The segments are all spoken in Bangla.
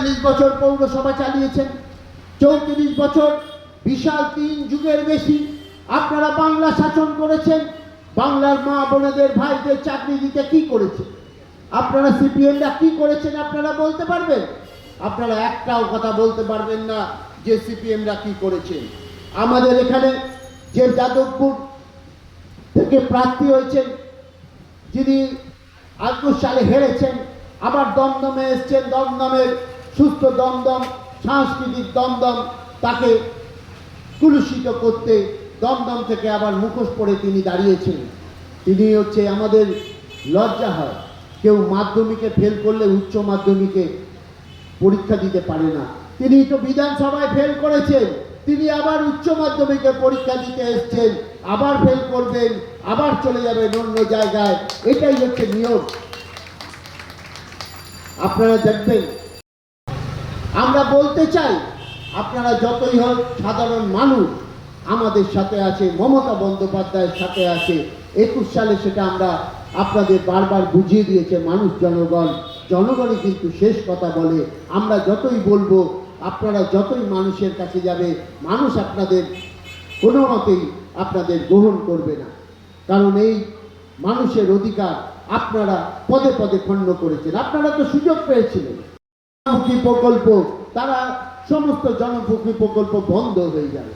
চল্লিশ বছর পৌরসভা চালিয়েছেন। চৌত্রিশ বছর বিশাল তিন যুগের বেশি আপনারা বাংলা শাসন করেছেন। বাংলার মা বোনেদের ভাইদের চাকরি দিতে কি করেছে আপনারা সিপিএমরা কি করেছেন আপনারা বলতে পারবেন? আপনারা একটাও কথা বলতে পারবেন না যে সিপিএমরা কি করেছেন। আমাদের এখানে যে যাদবপুর থেকে প্রার্থী হয়েছেন, যিনি আকুশ সালে হেরেছেন, আবার দমদমে এসছেন, দমদমের সুস্থ দমদম, সাংস্কৃতিক দমদম, তাকে কুলুষিত করতে দমদম থেকে আবার মুখোশ পরে তিনি দাঁড়িয়েছেন তিনি হচ্ছে আমাদের লজ্জা হয়, কেউ মাধ্যমিকে ফেল করলে উচ্চ মাধ্যমিকে পরীক্ষা দিতে পারে না। তিনি তো বিধানসভায় ফেল করেছেন, তিনি আবার উচ্চ মাধ্যমিকে পরীক্ষা দিতে এসছেন, আবার ফেল করবেন, আবার চলে যাবেন অন্য জায়গায়। এটাই হচ্ছে নিয়ম। আপনারা দেখবেন আমরা বলতে চাই, আপনারা যতই হোক সাধারণ মানুষ, আমাদের সাথে আছে, মমতা বন্দ্যোপাধ্যায়ের সাথে আছে, একুশ সালে সেটা আমরা আপনাদের বারবার বুঝিয়ে দিয়েছে মানুষ জনগণ। জনগণই কিন্তু শেষ কথা বলে, আমরা যতই বলব, আপনারা যতই মানুষের কাছে যাবে, মানুষ আপনাদের কোনো মতেই আপনাদের গ্রহণ করবে না। কারণ এই মানুষের অধিকার আপনারা পদে পদে খণ্ড করেছেন। আপনারা তো সুযোগ পেয়েছিলেন। জনমুখী প্রকল্প, তারা সমস্ত জনমুখী প্রকল্প বন্ধ হয়ে যাবে।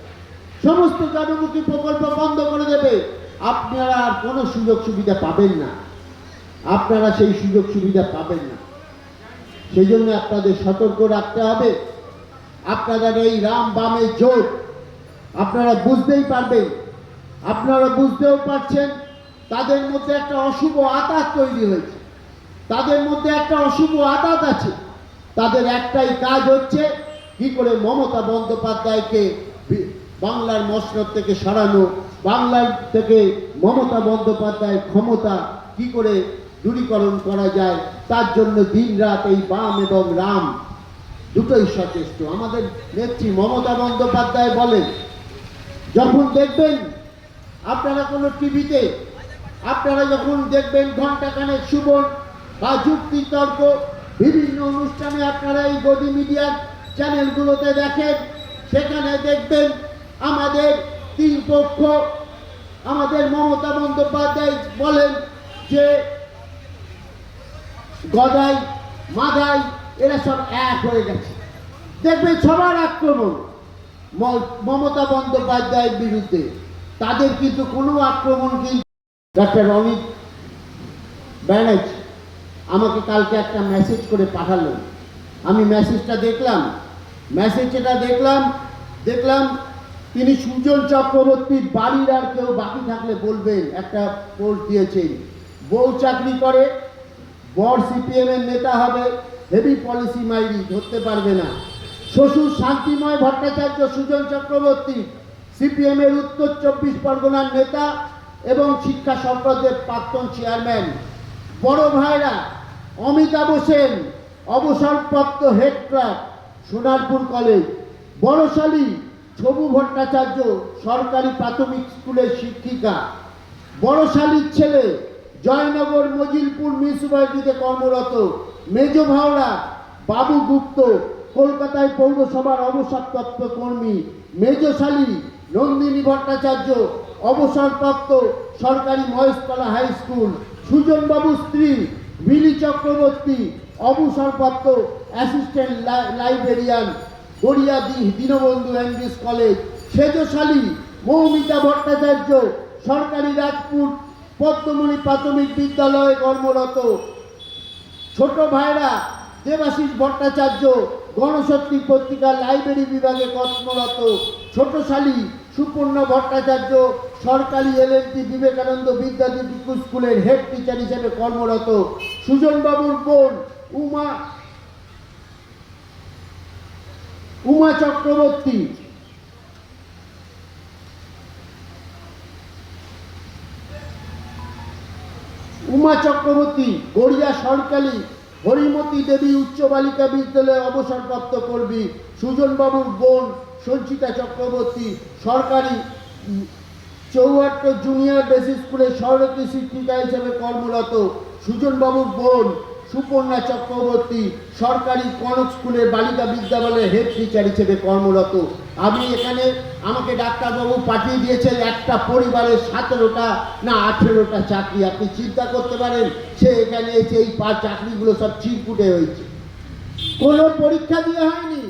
সমস্ত জনমুখী প্রকল্প বন্ধ করে দেবে। আপনারা আর কোনো সুযোগ সুবিধা পাবেন না। আপনারা সেই সুযোগ সুবিধা পাবেন না। সেই জন্য আপনাদের সতর্ক রাখতে হবে। আপনাদের এই রাম বামের জোট, আপনারা বুঝতেই পারবেন। আপনারা বুঝতেও পারছেন, তাদের মধ্যে একটা অশুভ আতাত তৈরি হয়েছে। তাদের মধ্যে একটা অশুভ আতাত আছে। তাদের একটাই কাজ হচ্ছে কি করে মমতা বন্দ্যোপাধ্যায়কে বাংলার মসনদ থেকে সরানো। বাংলার থেকে মমতা বন্দ্যোপাধ্যায়ের ক্ষমতা কি করে দূরীকরণ করা যায়, তার জন্য দিনরাত এই বাম এবং রাম দুটোই সচেষ্ট। আমাদের নেত্রী মমতা বন্দ্যোপাধ্যায় বলেন, যখন দেখবেন আপনারা কোনো টিভিতে, আপনারা যখন দেখবেন ঘন্টাখানেক সুবন বা যুক্তি তর্ক বিভিন্ন অনুষ্ঠানে আপনারা এই গদি মিডিয়ার চ্যানেলগুলোতে দেখেন, সেখানে দেখবেন আমাদের তিন পক্ষ, আমাদের মমতা বন্দ্যোপাধ্যায় বলেন যে গদাই, মাদাই, এরা সব এক হয়ে গেছে। দেখবেন সবার আক্রমণ মমতা বন্দ্যোপাধ্যায়ের বিরুদ্ধে। তাদের কিন্তু কোনো আক্রমণ কিন্তু ডাক্তার অমিত ব্যানার্জি আমাকে কালকে একটা মেসেজ করে পাঠালো। আমি মেসেজটা দেখলাম। মেসেজটা দেখলাম দেখলাম তিনি সুজন চক্রবর্তীর বাড়ির আর কেউ বাকি থাকলে বলবেন, একটা পোস্ট দিয়েছেন। বউ চাকরি করে বড় সিপিএম এর নেতা হবে হেভি পলিসি মাইরি, ধরতে পারবে না। শ্বশুর শান্তিময় ভট্টাচার্য সুজন চক্রবর্তী সিপিএম এর উত্তর চব্বিশ পরগনার নেতা এবং শিক্ষা সম্পদের প্রাক্তন চেয়ারম্যান বড় ভাইরা অমিতাভ সেন অবসরপ্রাপ্ত হেড সোনারপুর কলেজ বড়শালী, ছবু ভট্টাচার্য, সরকারি প্রাথমিক স্কুলের শিক্ষিকা। বড়শালীর ছেলে, জয়নগর মজিলপুর মিউনিসিপ্যালিটিতে কর্মরত, মেজ ভাওড়া বাবু গুপ্ত, কলকাতায় পৌরসভার অবসরপ্রাপ্ত কর্মী, মেজশালী, নন্দিনী ভট্টাচার্য, অবসরপ্রাপ্ত সরকারি মহেশতলা হাই স্কুল সুজনবাবু স্ত্রী মিলি চক্রবর্তী অবসরপ্রাপ্ত assistant librarian Garia Dinabandhu English college, সেজশালী, Moumita Bhattacharya, সরকারি রাজপুর পদ্মমণি প্রাথমিক বিদ্যালয়ে কর্মরত। ছোট ভাইরা, দেবাশিস ভট্টাচার্য গণশক্তি পত্রিকা লাইব্রেরি বিভাগে কর্মরত। ছোট শালী সুপর্ণ ভট্টাচার্য সরকারি এলএনটি বিবেকানন্দ বিদ্যাদীপ স্কুলের হেড টিচার হিসেবে কর্মরত সুজনবাবুর বোন উমা উমা চক্রবর্তী। উমা চক্রবর্তী গড়িয়া সরকারি হরিমতি দেবী উচ্চ বালিকা বিদ্যালয়ে অবসরপ্রাপ্ত কর্মী সুজনবাবুর বোন সঞ্চিতা চক্রবর্তী সরকারি চৌহাট্ট জুনিয়র বেসিক স্কুলের সহরতী শিক্ষিকা হিসেবে কর্মরত সুজনবাবুর বোন সুপর্ণা চক্রবর্তী সরকারি কনক স্কুলের বালিকা বিদ্যালয়ের হেড টিচার হিসেবে কর্মরত। আমি এখানে আমাকে ডাক্তারবাবু পাঠিয়ে দিয়েছেন একটা পরিবারের সতেরোটা না আঠেরোটা চাকরি। আপনি চিন্তা করতে পারেন, সে এখানে এসে এই পা চাকরিগুলো সব চিরকুটে হয়েছে। কোনো পরীক্ষা দিয়ে হয়নি।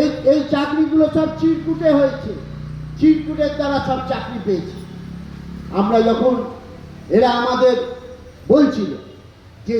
এই এই চাকরিগুলো সব চিরকুটে হয়েছে। চিরকুটের দ্বারা সব চাকরি পেয়েছে। আমরা যখন এরা আমাদের বলছিল যে